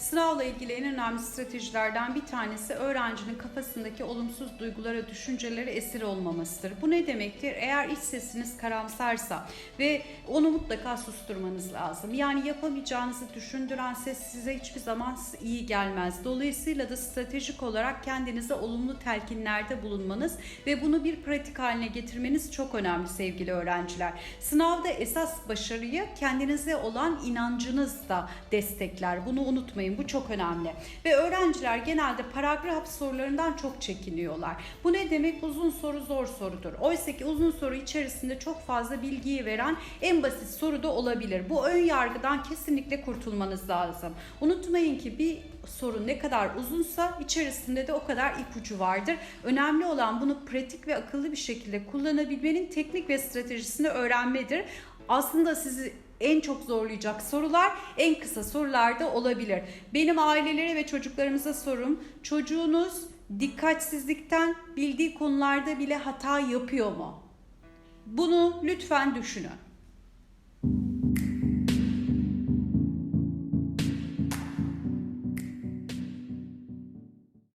Sınavla ilgili en önemli stratejilerden bir tanesi öğrencinin kafasındaki olumsuz duygulara, düşüncelere esir olmamasıdır. Bu ne demektir? Eğer iç sesiniz karamsarsa ve onu mutlaka susturmanız lazım. Yani yapamayacağınızı düşündüren ses size hiçbir zaman iyi gelmez. Dolayısıyla da stratejik olarak kendinize olumlu telkinlerde bulunmanız ve bunu bir pratik haline getirmeniz çok önemli sevgili öğrenciler. Sınavda esas başarıyı kendinize olan inancınız da destekler. Bunu unutmayın. Bu çok önemli. Ve öğrenciler genelde paragraf sorularından çok çekiniyorlar. Bu ne demek? Uzun soru zor sorudur. Oysa ki uzun soru içerisinde çok fazla bilgiyi veren en basit soru da olabilir. Bu ön yargıdan kesinlikle kurtulmanız lazım. Unutmayın ki bir soru ne kadar uzunsa içerisinde de o kadar ipucu vardır. Önemli olan bunu pratik ve akıllı bir şekilde kullanabilmenin teknik ve stratejisini öğrenmedir. Aslında sizi en çok zorlayacak sorular en kısa sorularda olabilir. Benim ailelere ve çocuklarımıza sorum çocuğunuz dikkatsizlikten bildiği konularda bile hata yapıyor mu? Bunu lütfen düşünün.